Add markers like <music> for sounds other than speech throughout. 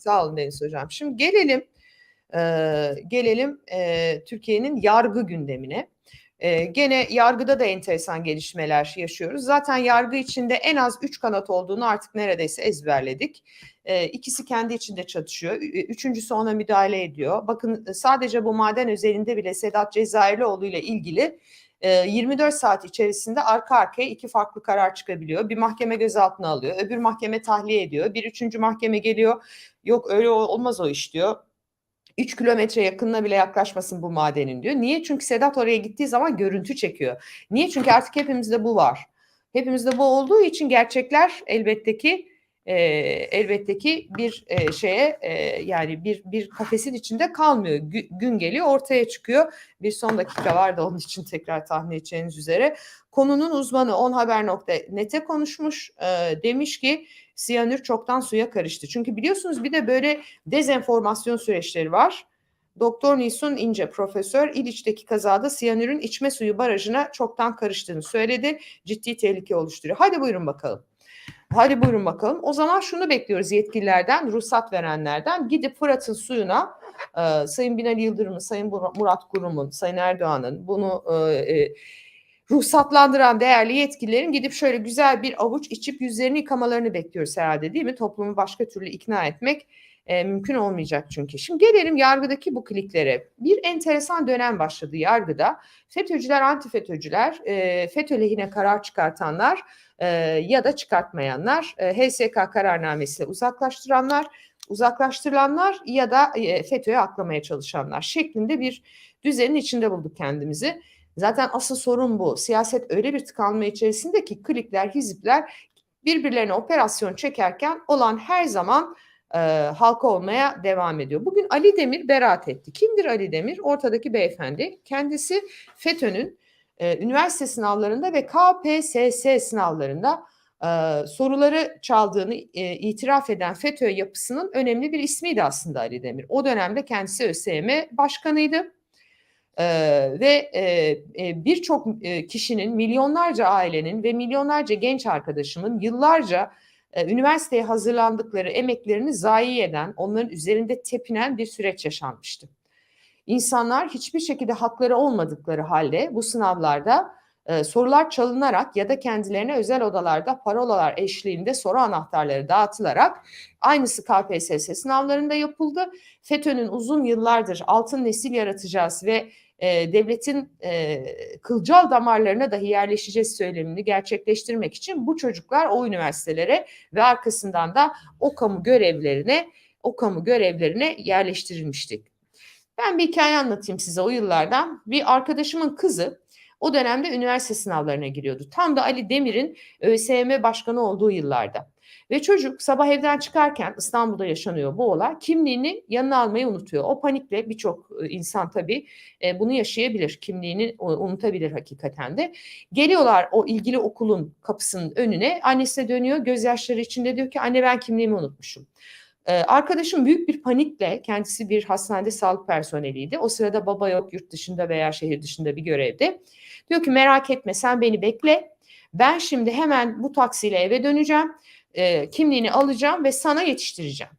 Sağ olun Deniz Hocam. Şimdi gelelim e, gelelim e, Türkiye'nin yargı gündemine. E, gene yargıda da enteresan gelişmeler yaşıyoruz. Zaten yargı içinde en az üç kanat olduğunu artık neredeyse ezberledik. E, ikisi kendi içinde çatışıyor. Üçüncüsü ona müdahale ediyor. Bakın sadece bu maden özelinde bile Sedat Cezayirlioğlu ile ilgili 24 saat içerisinde arka arkaya iki farklı karar çıkabiliyor. Bir mahkeme gözaltına alıyor, öbür mahkeme tahliye ediyor, bir üçüncü mahkeme geliyor. Yok öyle olmaz o iş diyor. 3 kilometre yakınına bile yaklaşmasın bu madenin diyor. Niye? Çünkü Sedat oraya gittiği zaman görüntü çekiyor. Niye? Çünkü artık hepimizde bu var. Hepimizde bu olduğu için gerçekler elbette ki e, elbette ki bir e, şeye e, yani bir bir kafesin içinde kalmıyor. Gü, gün geliyor ortaya çıkıyor. Bir son dakika var da onun için tekrar tahmin edeceğiniz üzere. Konunun uzmanı onhaber.net'e konuşmuş. E, demiş ki siyanür çoktan suya karıştı. Çünkü biliyorsunuz bir de böyle dezenformasyon süreçleri var. Doktor Nisun İnce profesör İliç'teki kazada siyanürün içme suyu barajına çoktan karıştığını söyledi. Ciddi tehlike oluşturuyor. Hadi buyurun bakalım. Hadi buyurun bakalım. O zaman şunu bekliyoruz yetkililerden, ruhsat verenlerden. Gidip Fırat'ın suyuna e, Sayın Binali Yıldırım'ın, Sayın Murat Kurum'un, Sayın Erdoğan'ın bunu e, e, ruhsatlandıran değerli yetkililerin gidip şöyle güzel bir avuç içip yüzlerini yıkamalarını bekliyoruz herhalde değil mi? Toplumu başka türlü ikna etmek e, mümkün olmayacak çünkü. Şimdi gelelim yargıdaki bu kliklere. Bir enteresan dönem başladı yargıda. FETÖ'cüler, anti FETÖ'cüler, e, FETÖ lehine karar çıkartanlar e, ya da çıkartmayanlar, e, HSK kararnamesiyle uzaklaştıranlar, uzaklaştırılanlar ya da e, FETÖ'ye aklamaya çalışanlar şeklinde bir düzenin içinde bulduk kendimizi. Zaten asıl sorun bu. Siyaset öyle bir tıkanma içerisinde ki klikler, hizipler birbirlerine operasyon çekerken olan her zaman e, halka olmaya devam ediyor. Bugün Ali Demir beraat etti. Kimdir Ali Demir? Ortadaki beyefendi. Kendisi FETÖ'nün e, üniversite sınavlarında ve KPSS sınavlarında e, soruları çaldığını e, itiraf eden FETÖ yapısının önemli bir ismiydi aslında Ali Demir. O dönemde kendisi ÖSYM başkanıydı. Ee, ve e, e, birçok e, kişinin, milyonlarca ailenin ve milyonlarca genç arkadaşımın yıllarca üniversiteye hazırlandıkları emeklerini zayi eden, onların üzerinde tepinen bir süreç yaşanmıştı. İnsanlar hiçbir şekilde hakları olmadıkları halde bu sınavlarda e, sorular çalınarak ya da kendilerine özel odalarda parolalar eşliğinde soru anahtarları dağıtılarak aynısı KPSS sınavlarında yapıldı. FETÖ'nün uzun yıllardır altın nesil yaratacağız ve e, devletin e, kılcal damarlarına dahi yerleşeceğiz söylemini gerçekleştirmek için bu çocuklar o üniversitelere ve arkasından da o kamu görevlerine o kamu görevlerine yerleştirilmiştik. Ben bir hikaye anlatayım size o yıllardan. Bir arkadaşımın kızı o dönemde üniversite sınavlarına giriyordu. Tam da Ali Demir'in ÖSYM başkanı olduğu yıllarda. Ve çocuk sabah evden çıkarken İstanbul'da yaşanıyor bu olay. Kimliğini yanına almayı unutuyor. O panikle birçok e, insan tabii e, bunu yaşayabilir. Kimliğini unutabilir hakikaten de. Geliyorlar o ilgili okulun kapısının önüne. Annesine dönüyor gözyaşları içinde diyor ki anne ben kimliğimi unutmuşum. Ee, arkadaşım büyük bir panikle kendisi bir hastanede sağlık personeliydi. O sırada baba yok yurt dışında veya şehir dışında bir görevde. Diyor ki merak etme sen beni bekle. Ben şimdi hemen bu taksiyle eve döneceğim. E, kimliğini alacağım ve sana yetiştireceğim.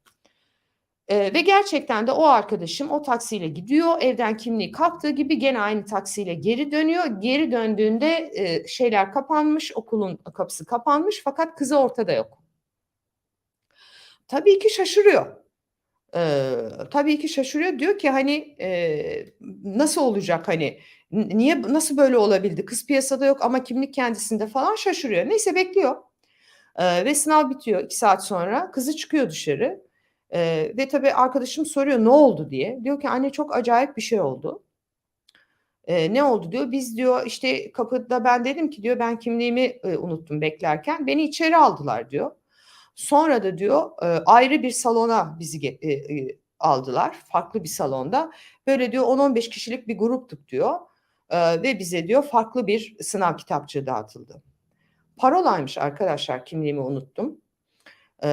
E, ve gerçekten de o arkadaşım o taksiyle gidiyor. Evden kimliği kaptığı gibi gene aynı taksiyle geri dönüyor. Geri döndüğünde e, şeyler kapanmış, okulun kapısı kapanmış fakat kızı ortada yok. Tabii ki şaşırıyor. Ee, tabii ki şaşırıyor. Diyor ki hani e, nasıl olacak hani niye nasıl böyle olabildi? Kız piyasada yok ama kimlik kendisinde falan şaşırıyor. Neyse bekliyor. Ee, ve sınav bitiyor iki saat sonra. Kızı çıkıyor dışarı. Ee, ve tabii arkadaşım soruyor ne oldu diye. Diyor ki anne çok acayip bir şey oldu. Ee, ne oldu diyor. Biz diyor işte kapıda ben dedim ki diyor ben kimliğimi e, unuttum beklerken. Beni içeri aldılar diyor. Sonra da diyor e, ayrı bir salona bizi e, e, aldılar. Farklı bir salonda. Böyle diyor 10-15 kişilik bir gruptuk diyor. E, ve bize diyor farklı bir sınav kitapçığı dağıtıldı. Parolaymış arkadaşlar kimliğimi unuttum. Ee,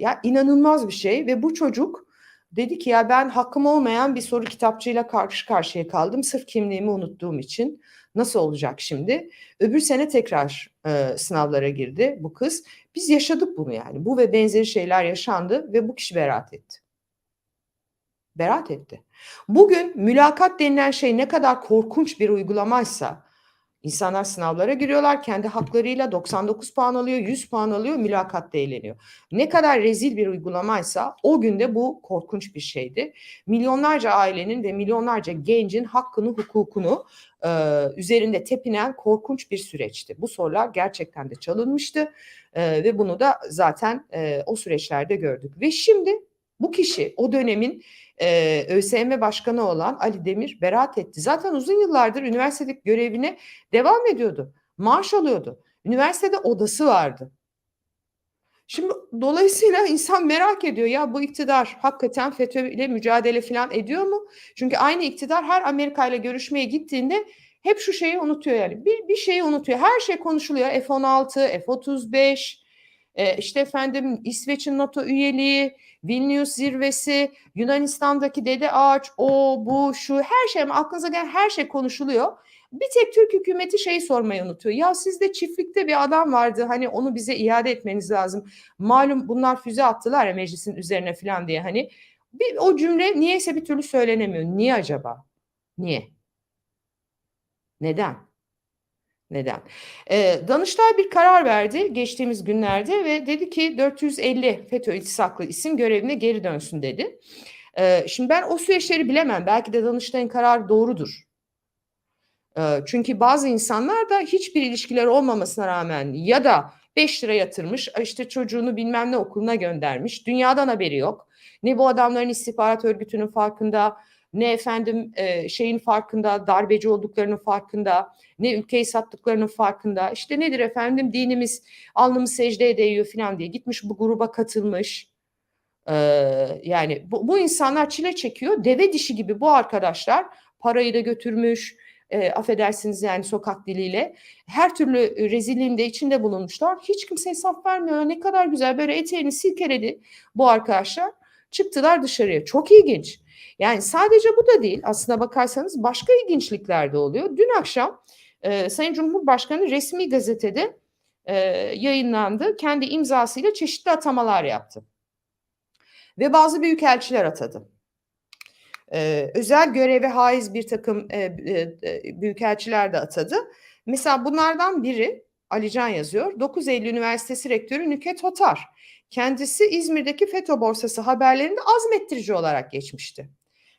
ya inanılmaz bir şey ve bu çocuk dedi ki ya ben hakkım olmayan bir soru kitapçığıyla karşı karşıya kaldım sırf kimliğimi unuttuğum için. Nasıl olacak şimdi? Öbür sene tekrar e, sınavlara girdi bu kız. Biz yaşadık bunu yani. Bu ve benzeri şeyler yaşandı ve bu kişi beraat etti. Beraat etti. Bugün mülakat denilen şey ne kadar korkunç bir uygulamaysa İnsanlar sınavlara giriyorlar. Kendi haklarıyla 99 puan alıyor, 100 puan alıyor, mülakatta eğleniyor. Ne kadar rezil bir uygulamaysa o günde bu korkunç bir şeydi. Milyonlarca ailenin ve milyonlarca gencin hakkını, hukukunu e, üzerinde tepinen korkunç bir süreçti. Bu sorular gerçekten de çalınmıştı e, ve bunu da zaten e, o süreçlerde gördük. Ve şimdi bu kişi o dönemin e, ÖSYM Başkanı olan Ali Demir beraat etti. Zaten uzun yıllardır üniversitedeki görevine devam ediyordu. Maaş alıyordu. Üniversitede odası vardı. Şimdi dolayısıyla insan merak ediyor ya bu iktidar hakikaten FETÖ ile mücadele falan ediyor mu? Çünkü aynı iktidar her Amerika ile görüşmeye gittiğinde hep şu şeyi unutuyor yani. Bir, bir şeyi unutuyor. Her şey konuşuluyor. F-16, F-35, e, işte efendim İsveç'in NATO üyeliği, Vilnius zirvesi, Yunanistan'daki dede ağaç, o, bu, şu her şey aklınıza gelen her şey konuşuluyor. Bir tek Türk hükümeti şeyi sormayı unutuyor. Ya sizde çiftlikte bir adam vardı hani onu bize iade etmeniz lazım. Malum bunlar füze attılar ya meclisin üzerine falan diye hani. Bir, o cümle niyeyse bir türlü söylenemiyor. Niye acaba? Niye? Neden? Neden? E, Danıştay bir karar verdi geçtiğimiz günlerde ve dedi ki 450 FETÖ iltisaklı isim görevine geri dönsün dedi. E, şimdi ben o süreçleri bilemem. Belki de Danıştay'ın kararı doğrudur. E, çünkü bazı insanlar da hiçbir ilişkileri olmamasına rağmen ya da 5 lira yatırmış, işte çocuğunu bilmem ne okuluna göndermiş, dünyadan haberi yok. Ne bu adamların istihbarat örgütünün farkında, ne efendim e, şeyin farkında, darbeci olduklarının farkında, ne ülkeyi sattıklarının farkında. İşte nedir efendim dinimiz alnımız secdeye değiyor falan diye gitmiş bu gruba katılmış. Ee, yani bu, bu insanlar çile çekiyor. Deve dişi gibi bu arkadaşlar parayı da götürmüş, e, affedersiniz yani sokak diliyle her türlü rezilliğin de içinde bulunmuşlar. Hiç kimse hesap vermiyor. Ne kadar güzel böyle eteğini silkeledi bu arkadaşlar. Çıktılar dışarıya. Çok ilginç. Yani sadece bu da değil. Aslına bakarsanız başka ilginçlikler de oluyor. Dün akşam e, Sayın Cumhurbaşkanı resmi gazetede e, yayınlandı. Kendi imzasıyla çeşitli atamalar yaptı. Ve bazı büyükelçiler atadı. Ee, özel göreve haiz bir takım e, e, büyükelçiler de atadı. Mesela bunlardan biri Alican yazıyor. 9 Eylül Üniversitesi Rektörü Nüket Hotar. Kendisi İzmir'deki FETÖ borsası haberlerinde azmettirici olarak geçmişti.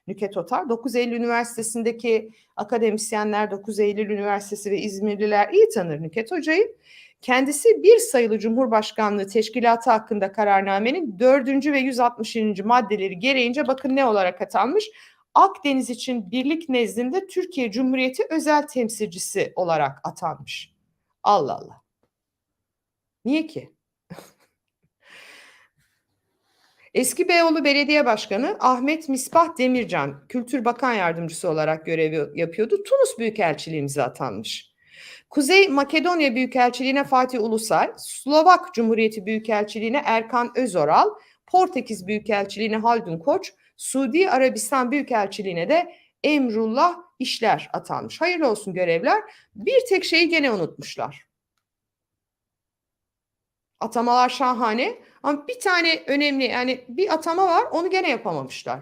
Nüket Otar. 9 Eylül Üniversitesi'ndeki akademisyenler 9 Eylül Üniversitesi ve İzmirliler iyi tanır Nüket Hoca'yı. Kendisi bir sayılı Cumhurbaşkanlığı Teşkilatı hakkında kararnamenin 4. ve 160. maddeleri gereğince bakın ne olarak atanmış? Akdeniz için birlik nezdinde Türkiye Cumhuriyeti özel temsilcisi olarak atanmış. Allah Allah. Niye ki? Eski Beyoğlu Belediye Başkanı Ahmet Misbah Demircan Kültür Bakan Yardımcısı olarak görev yapıyordu. Tunus Büyükelçiliğimize atanmış. Kuzey Makedonya Büyükelçiliğine Fatih Ulusay, Slovak Cumhuriyeti Büyükelçiliğine Erkan Özoral, Portekiz Büyükelçiliğine Haldun Koç, Suudi Arabistan Büyükelçiliğine de Emrullah İşler atanmış. Hayırlı olsun görevler. Bir tek şeyi gene unutmuşlar. Atamalar şahane ama bir tane önemli yani bir atama var onu gene yapamamışlar.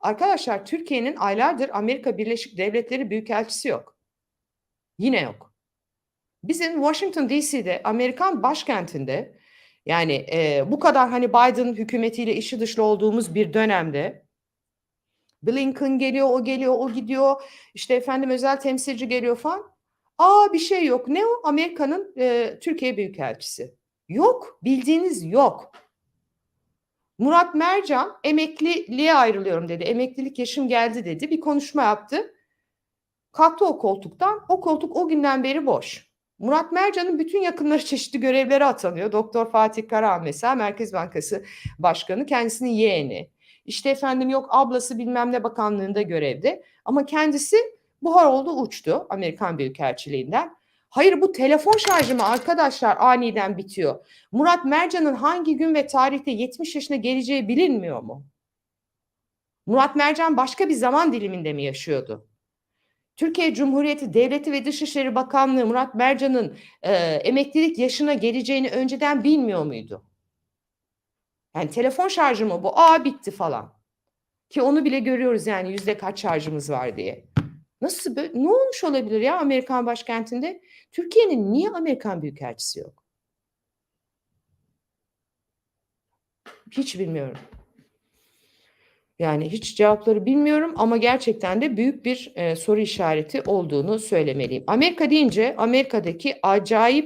Arkadaşlar Türkiye'nin aylardır Amerika Birleşik Devletleri Büyükelçisi yok. Yine yok. Bizim Washington DC'de Amerikan başkentinde yani e, bu kadar hani Biden hükümetiyle işi dışlı olduğumuz bir dönemde Blinken geliyor, o geliyor, o gidiyor. İşte efendim özel temsilci geliyor falan. Aa bir şey yok. Ne o? Amerika'nın e, Türkiye Büyükelçisi. Yok. Bildiğiniz yok. Murat Mercan emekliliğe ayrılıyorum dedi. Emeklilik yaşım geldi dedi. Bir konuşma yaptı. Kalktı o koltuktan. O koltuk o günden beri boş. Murat Mercan'ın bütün yakınları <laughs> çeşitli görevlere atanıyor. Doktor Fatih Karahan mesela Merkez Bankası Başkanı kendisinin yeğeni. İşte efendim yok ablası bilmem ne bakanlığında görevde. Ama kendisi buhar oldu uçtu Amerikan Büyükelçiliğinden. Hayır bu telefon şarjı mı arkadaşlar aniden bitiyor. Murat Mercan'ın hangi gün ve tarihte 70 yaşına geleceği bilinmiyor mu? Murat Mercan başka bir zaman diliminde mi yaşıyordu? Türkiye Cumhuriyeti Devleti ve Dışişleri Bakanlığı Murat Mercan'ın e, emeklilik yaşına geleceğini önceden bilmiyor muydu? Yani telefon şarjı mı bu? Aa bitti falan. Ki onu bile görüyoruz yani yüzde kaç şarjımız var diye. Nasıl böyle, ne olmuş olabilir ya Amerikan başkentinde? Türkiye'nin niye Amerikan Büyükelçisi yok? Hiç bilmiyorum. Yani hiç cevapları bilmiyorum ama gerçekten de büyük bir e, soru işareti olduğunu söylemeliyim. Amerika deyince Amerika'daki acayip